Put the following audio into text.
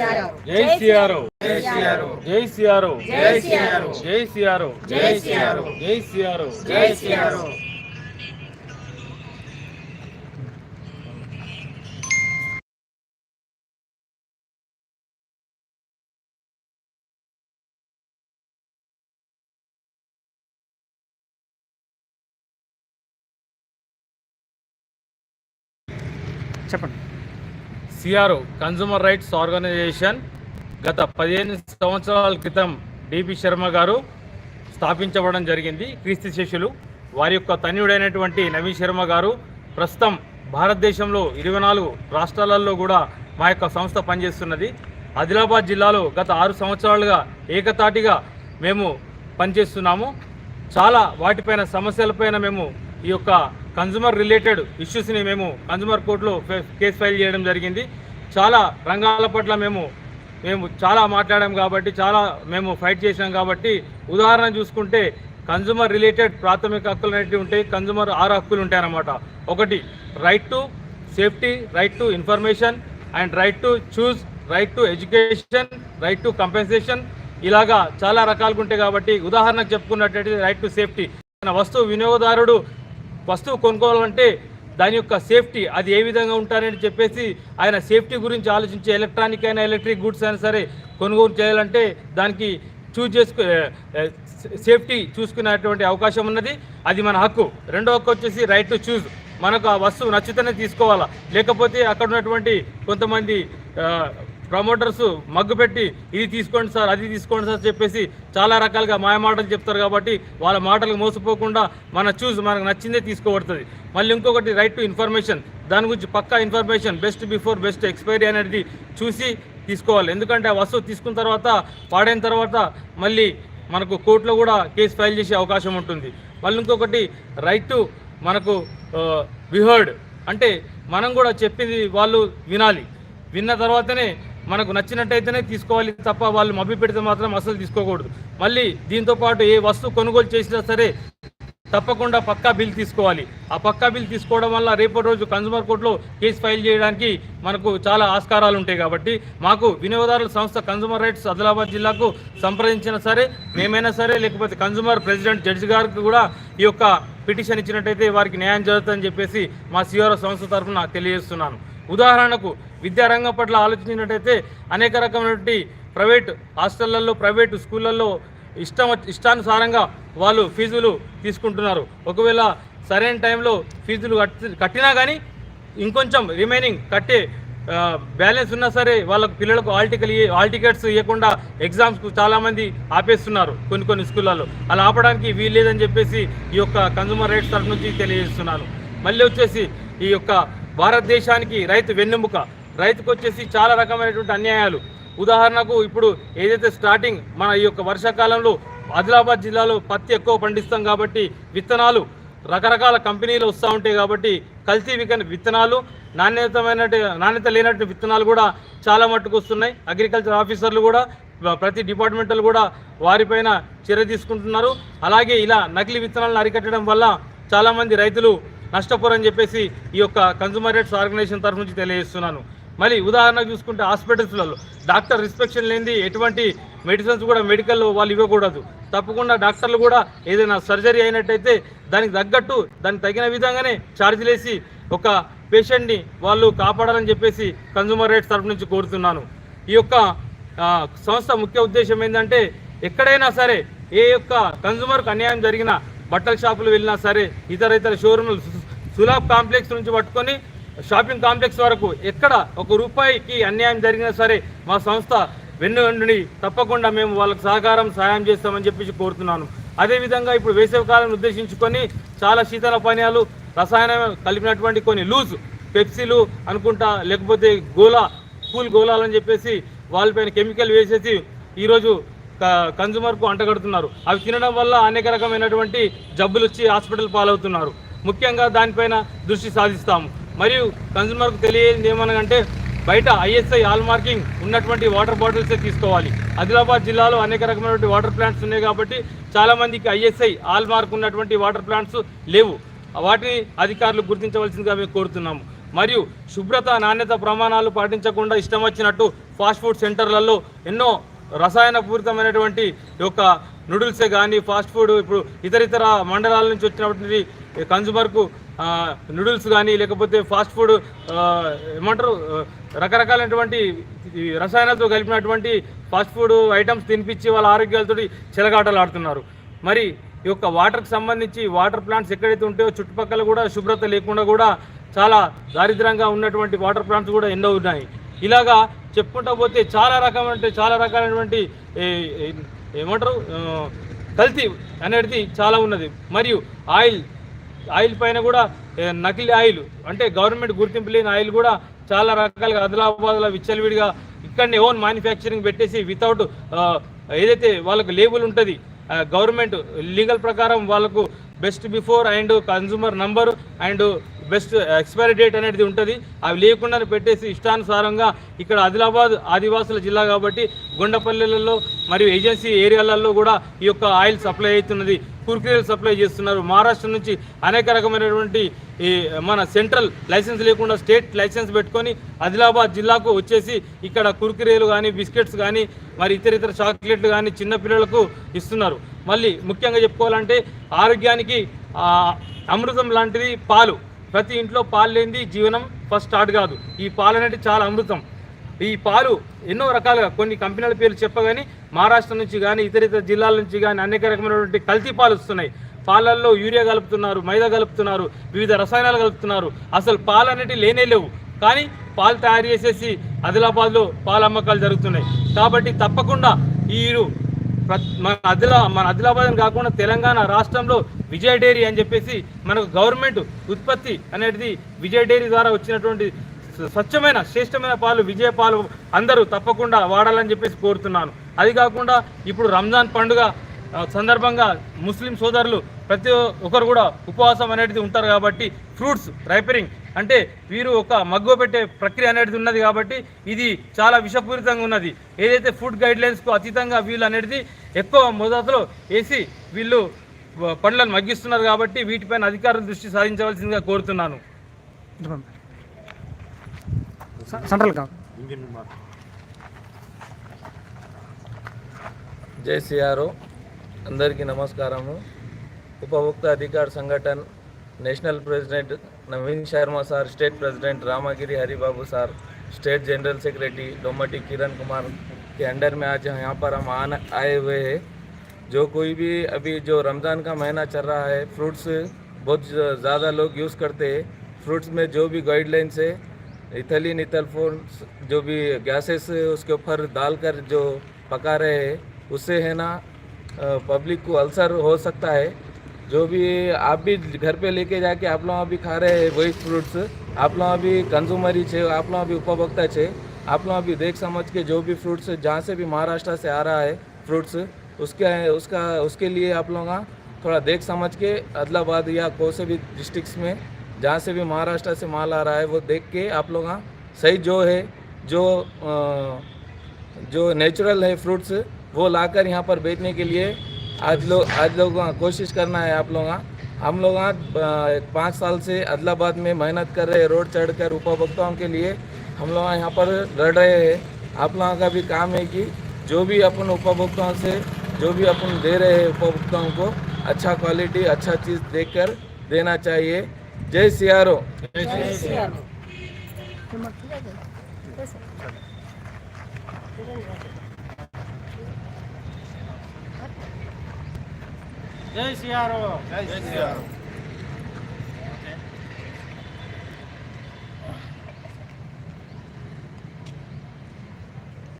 జై సిఆర్ఓ జై సిఆర్ఓ జై సిఆర్ఓ జై సిఆర్ఓ జై సిఆర్ఓ జై సిఆర్ఓ జై సిఆర్ఓ చెప్పండి. సిఆర్ఓ కన్జ్యూమర్ రైట్స్ ఆర్గనైజేషన్ గత పదిహేను సంవత్సరాల క్రితం డిపి శర్మ గారు స్థాపించబడడం జరిగింది. క్రీస్తు శిష్యులు వారి యొక్క తన్యుడైనటువంటి నవీన్ శర్మ గారు ప్రస్తుతం భారతదేశంలో ఇరవై నాలుగు రాష్ట్రాలలో కూడా మా యొక్క సంస్థ పనిచేస్తున్నది. ఆదిలాబాద్ జిల్లాలో గత ఆరు సంవత్సరాలుగా ఏకతాటిగా మేము పనిచేస్తున్నాము. చాలా వాటిపైన సమస్యలపైన మేము ఈ యొక్క కన్జ్యూమర్ రిలేటెడ్ ఇష్యూస్ని మేము కన్జ్యూమర్ కోర్టులో కేసు ఫైల్ చేయడం జరిగింది. చాలా రంగాల పట్ల మేము మేము చాలా మాట్లాడాం కాబట్టి చాలా మేము ఫైట్ చేసినాం కాబట్టి ఉదాహరణ చూసుకుంటే కన్జ్యూమర్ రిలేటెడ్ ప్రాథమిక హక్కులు అనేవి ఉంటాయి కన్జ్యూమర్ ఆరు హక్కులు ఉంటాయి అన్నమాట. ఒకటి right to safety right to information and right to choose right to education right to compensation ఇలాగా చాలా రకాలుగా ఉంటాయి కాబట్టి ఉదాహరణకు చెప్పుకున్నట్టయితే రైట్ టు సేఫ్టీ వస్తువు వినియోగదారుడు వస్తువు కొనుక్కోవాలంటే దాని యొక్క సేఫ్టీ అది ఏ విధంగా ఉంటారని చెప్పేసి ఆయన సేఫ్టీ గురించి ఆలోచించి ఎలక్ట్రానిక్ అయినా ఎలక్ట్రిక్ గుడ్స్ అయినా సరే కొనుగోలు చేయాలంటే దానికి చూజ్ చేసుకు సేఫ్టీ చూసుకునేటువంటి అవకాశం ఉన్నది. అది మన హక్కు. రెండో హక్కు వచ్చేసి రైట్ టు చూజ్ మనకు ఆ వస్తువు నచ్చితేనే తీసుకోవాలా. లేకపోతే అక్కడ ఉన్నటువంటి కొంతమంది ప్రమోటర్స్ మగ్గు పెట్టి ఇది తీసుకోండి సార్ అది తీసుకోండి సార్ చెప్పేసి చాలా రకాలుగా మాయ మాటలు చెప్తారు కాబట్టి వాళ్ళ మాటలకు మోసపోకుండా మన చూస్ మనకు నచ్చిందే తీసుకోబడుతుంది. మళ్ళీ ఇంకొకటి రైట్ టు ఇన్ఫర్మేషన్ దాని గురించి పక్కా information best before best expiry అనేది చూసి తీసుకోవాలి. ఎందుకంటే ఆ వస్తువు తీసుకున్న తర్వాత పాడైన తర్వాత మళ్ళీ మనకు కోర్టులో కూడా కేసు ఫైల్ చేసే అవకాశం ఉంటుంది. మళ్ళీ ఇంకొకటి రైట్ టు మనకు బిహర్డ్ అంటే మనం కూడా చెప్పింది వాళ్ళు వినాలి. విన్న తర్వాతనే మనకు నచ్చినట్టయితేనే తీసుకోవాలి తప్ప వాళ్ళు మభ్య పెడితే మాత్రం అసలు తీసుకోకూడదు. మళ్ళీ దీంతో పాటు ఏ వస్తువు కొనుగోలు చేసినా సరే తప్పకుండా పక్కా బిల్ తీసుకోవాలి. ఆ పక్కా బిల్ తీసుకోవడం వల్ల రేపటి రోజు కన్జ్యూమర్ కోర్టులో కేసు ఫైల్ చేయడానికి మనకు చాలా ఆస్కారాలు ఉంటాయి కాబట్టి మాకు వినియోగదారుల సంస్థ కన్జ్యూమర్ రైట్స్ ఆదిలాబాద్ జిల్లాకు సంప్రదించినా సరే మేమైనా సరే లేకపోతే కన్జ్యూమర్ ప్రెసిడెంట్ జడ్జి గారికి కూడా ఈ యొక్క పిటిషన్ ఇచ్చినట్టయితే వారికి న్యాయం జరుగుతుందని చెప్పేసి మా సిఆర్ఓ సంస్థ తరఫున తెలియజేస్తున్నాను. ఉదాహరణకు విద్యారంగం పట్ల ఆలోచించినట్టయితే అనేక రకమైనటువంటి ప్రైవేట్ హాస్టళ్ళలో ప్రైవేట్ స్కూళ్ళల్లో ఇష్టం ఇష్టానుసారంగా వాళ్ళు ఫీజులు తీసుకుంటున్నారు. ఒకవేళ సరైన టైంలో ఫీజులు కట్టి- కట్టినా కానీ ఇంకొంచెం రిమైనింగ్ కట్టే బ్యాలెన్స్ ఉన్నా సరే వాళ్ళకు పిల్లలకు ఆల్టికల్ టికెట్ టికెట్స్ ఇవ్వకుండా ఎగ్జామ్స్కు చాలామంది ఆపేస్తున్నారు కొన్ని కొన్ని స్కూళ్ళల్లో. అలా ఆపడానికి వీల్లేదని చెప్పేసి ఈ యొక్క కన్జ్యూమర్ రైట్స్ తరఫు నుంచి తెలియజేస్తున్నాను. మళ్ళీ వచ్చేసి ఈ యొక్క భారతదేశానికి రైతు వెన్నెముక. రైతుకు వచ్చేసి చాలా రకమైనటువంటి అన్యాయాలు. ఉదాహరణకు ఇప్పుడు ఏదైతే స్టార్టింగ్ మన ఈ యొక్క వర్షాకాలంలో ఆదిలాబాద్ జిల్లాలో పత్తి ఎక్కువ పండిస్తాం కాబట్టి విత్తనాలు రకరకాల కంపెనీలు వస్తూ ఉంటాయి కాబట్టి కల్తీ విత్తనాలు నాణ్యతమైన నాణ్యత లేనటువంటి విత్తనాలు కూడా చాలా మట్టుకు వస్తున్నాయి. అగ్రికల్చర్ ఆఫీసర్లు కూడా ప్రతి డిపార్ట్మెంటల్ కూడా వారిపైన చర్య తీసుకుంటున్నారు. అలాగే ఇలా నకిలీ విత్తనాలను అరికట్టడం వల్ల చాలామంది రైతులు నష్టపోరని చెప్పేసి ఈ యొక్క కన్జ్యూమర్ రేట్స్ ఆర్గనైజేషన్ తరఫు నుంచి తెలియజేస్తున్నాను. మళ్ళీ ఉదాహరణకు చూసుకుంటే హాస్పిటల్స్లలో డాక్టర్ రిస్పెక్షన్ లేనిది ఎటువంటి మెడిసిన్స్ కూడా మెడికల్లో వాళ్ళు ఇవ్వకూడదు. తప్పకుండా డాక్టర్లు కూడా ఏదైనా సర్జరీ అయినట్టయితే దానికి తగ్గట్టు దానికి తగిన విధంగానే ఛార్జీలు వేసి ఒక పేషెంట్ని వాళ్ళు కాపాడాలని చెప్పేసి కన్జ్యూమర్ రైట్స్ తరఫు నుంచి కోరుతున్నాను. ఈ యొక్క సంస్థ ముఖ్య ఉద్దేశం ఏంటంటే ఎక్కడైనా సరే ఏ యొక్క కన్జూమర్కు అన్యాయం జరిగినా బట్టల షాపులు వెళ్ళినా సరే ఇతర ఇతర షోరూములు సులాబ్ కాంప్లెక్స్ నుంచి పట్టుకొని షాపింగ్ కాంప్లెక్స్ వరకు ఎక్కడ ఒక రూపాయికి అన్యాయం జరిగినా సరే మా సంస్థ వెన్ను తప్పకుండా మేము వాళ్ళకి సహకారం సహాయం చేస్తామని చెప్పేసి కోరుతున్నాను. అదేవిధంగా ఇప్పుడు వేసవికాలం ఉద్దేశించుకొని చాలా శీతల పానీయాలు రసాయనం కలిపినటువంటి కొన్ని లూజ్ పెప్సీలు అనుకుంటా లేకపోతే గోలా కూల్ గోలాలని చెప్పేసి వాళ్ళపైన కెమికల్ వేసేసి ఈరోజు క- కన్జ్యూమర్కు అంటగడుతున్నారు. అవి తినడం వల్ల అనేక రకమైనటువంటి జబ్బులు వచ్చి హాస్పిటల్ పాలవుతున్నారు. ముఖ్యంగా దానిపైన దృష్టి సాధిస్తాము. మరియు కన్జ్యూమర్కు తెలియజేది ఏమనగంటే బయట ఐఎస్ఐ ఆల్ మార్కింగ్ ఉన్నటువంటి వాటర్ బాటిల్సే తీసుకోవాలి. ఆదిలాబాద్ జిల్లాలో అనేక రకమైనటువంటి వాటర్ ప్లాంట్స్ ఉన్నాయి కాబట్టి చాలామందికి ఐఎస్ఐ ఆల్ మార్క్ ఉన్నటువంటి వాటర్ ప్లాంట్స్ లేవు. వాటిని అధికారులు గుర్తించవలసిందిగా మేము కోరుతున్నాము. మరియు శుభ్రత నాణ్యత ప్రమాణాలు పాటించకుండా ఇష్టం వచ్చినట్టు ఫాస్ట్ ఫుడ్ సెంటర్లలో ఎన్నో రసాయన పూరితమైనటువంటి యొక్క నూడిల్సే కానీ ఫాస్ట్ ఫుడ్ ఇప్పుడు ఇతర ఇతర మండలాల నుంచి వచ్చినటువంటి కన్జ్యూమర్కు నూడిల్స్ కానీ లేకపోతే ఫాస్ట్ ఫుడ్ ఏమంటారు రకరకాలైనటువంటి ఈ రసాయనాలతో కలిపినటువంటి ఫాస్ట్ ఫుడ్ ఐటమ్స్ తినిపించి వాళ్ళ ఆరోగ్యాలతో చిలగాటలు ఆడుతున్నారు మరి ఈ యొక్క వాటర్కి సంబంధించి వాటర్ ప్లాంట్స్ ఎక్కడైతే ఉంటాయో చుట్టుపక్కల కూడా శుభ్రత లేకుండా కూడా చాలా దారిద్రంగా ఉన్నటువంటి వాటర్ ప్లాంట్స్ కూడా ఎన్నో ఉన్నాయి. ఇలాగా చెప్పుకుంటా పోతే చాలా రకమైన చాలా రకాలైనటువంటి ఏమంటారు కల్తీ అనేది చాలా ఉన్నది. మరియు ఆయిల్ ఆయిల్ పైన కూడా నకిలీ ఆయిల్ అంటే గవర్నమెంట్ గుర్తింపు లేని ఆయిల్ కూడా చాలా రకాలుగా ఆదిలాబాద్లో విచ్చలవిడిగా ఇక్కడనే ఓన్ మ్యానుఫ్యాక్చరింగ్ పెట్టేసి వితౌట్ ఏదైతే వాళ్ళకు లేబుల్ ఉంటుంది గవర్నమెంట్ లీగల్ ప్రకారం వాళ్ళకు best before and consumer number and best expiry date అనేది ఉంటుంది. అవి లేకుండా పెట్టేసి ఇష్టానుసారంగా ఇక్కడ ఆదిలాబాద్ ఆదివాసుల జిల్లా కాబట్టి గుండపల్లెలలో మరియు ఏజెన్సీ ఏరియాలలో కూడా ఈ యొక్క ఆయిల్ సప్లై అవుతున్నది. కుర్కురేలు సప్లై చేస్తున్నారు. మహారాష్ట్ర నుంచి అనేక రకమైనటువంటి ఈ మన సెంట్రల్ లైసెన్స్ లేకుండా స్టేట్ లైసెన్స్ పెట్టుకొని ఆదిలాబాద్ జిల్లాకు వచ్చేసి ఇక్కడ కుర్కురేలు కానీ బిస్కెట్స్ కానీ మరి ఇతర ఇతర చాక్లెట్లు కానీ చిన్నపిల్లలకు ఇస్తున్నారు. మళ్ళీ ముఖ్యంగా చెప్పుకోవాలంటే ఆరోగ్యానికి అమృతం లాంటిది పాలు. ప్రతి ఇంట్లో పాలు లేనిది జీవనం ఫస్ట్ స్టార్ట్ కాదు. ఈ పాలు అనేది చాలా అమృతం. ఈ పాలు ఎన్నో రకాలుగా కొన్ని కంపెనీల పేర్లు చెప్పగానే మహారాష్ట్ర నుంచి కానీ ఇతర ఇతర జిల్లాల నుంచి కానీ అనేక రకమైనటువంటి కల్తీ పాలు వస్తున్నాయి. పాలల్లో యూరియా కలుపుతున్నారు మైదా కలుపుతున్నారు వివిధ రసాయనాలు కలుపుతున్నారు. అసలు పాలు అనేవి లేనే లేవు. కానీ పాలు తయారు చేసేసి ఆదిలాబాద్లో పాల అమ్మకాలు జరుగుతున్నాయి. కాబట్టి తప్పకుండా ఈ మన ఆదిలా మన ఆదిలాబాద్ కాకుండా తెలంగాణ రాష్ట్రంలో విజయ డైరీ అని చెప్పేసి మనకు గవర్నమెంట్ ఉత్పత్తి అనేది విజయ డైరీ ద్వారా వచ్చినటువంటి స్వ- స్వచ్ఛమైన శ్రేష్టమైన పాలు విజయ పాలు అందరూ తప్పకుండా వాడాలని చెప్పేసి కోరుతున్నాను. అది కాకుండా ఇప్పుడు రంజాన్ పండుగ సందర్భంగా ముస్లిం సోదరులు ప్రతి ఒక్కరు కూడా ఉపవాసం అనేది ఉంటారు కాబట్టి ఫ్రూట్స్ రైపరింగ్ అంటే వీరు ఒక మగ్గు పెట్టే ప్రక్రియ అనేది ఉన్నది కాబట్టి ఇది చాలా విషపూరితంగా ఉన్నది. ఏదైతే ఫుడ్ గైడ్లైన్స్కు అతీతంగా వీళ్ళు అనేది ఎక్కువ మొదట్లో వేసి వీళ్ళు వ- పండ్లను మగ్గిస్తున్నారు కాబట్టి వీటిపైన అధికారుల దృష్టి సాధించవలసిందిగా కోరుతున్నాను చెప్పండి స- సెంట్రల్ కాదు జై సిఆర్ఓ అందరికీ నమస్కారము ఉపభోక్త అధికార సంఘటన national president Naveen Sharma sir state president Ramagiri Haribabu sir state general secretary Domati Kiran Kumar के अंडर में आज यहाँ पर हम आन आए हुए हैं जो कोई भी अभी जो रमज़ान का महीना चल रहा है फ्रूट्स बहुत ज़्यादा लोग यूज़ करते हैं। फ्रूट्स में जो भी गाइडलाइंस है, इथलीन, इथल फोर्स जो भी गैसेस उसके ऊपर डालकर जो पका रहे हैं, उससे है ना पब्लिक को अल्सर हो सकता है। जो भी आप भी घर पे लेके जाके आप लोग अभी खा रहे हैं, वही फ्रूट्स आप लोग अभी कंज्यूमर ही छे, आप लोग अभी उपभोक्ता छे। आप लोग अभी देख समझ के जो भी फ्रूट्स जहाँ से भी महाराष्ट्र से आ रहा है फ्रूट्स उसके, उसका, उसके लिए आप लोग थोड़ा देख समझ के अदलाबाद या कोई से भी डिस्ट्रिक्ट्स में, जहाँ से भी महाराष्ट्र से माल आ रहा है, वो देख के आप लोग सही जो है, जो जो नेचुरल है फ्रूट्स वो लाकर यहाँ पर बेचने के लिए आज लोग आज लोग कोशिश करना है आप लोग हम लोग पाँच साल से अदलाबाद में मेहनत कर रहे हैं, रोड चढ़ कर उपभोक्ताओं के लिए हम लोग यहाँ पर लड़ रहे हैं। आप लोगों का भी काम है कि जो भी अपन उपभोक्ताओं से जो भी अपन दे रहे हैं उपभोक्ताओं को अच्छा क्वालिटी अच्छा चीज़ देकर देना चाहिए। जय सियारो। जय सियारो। जय सियारो।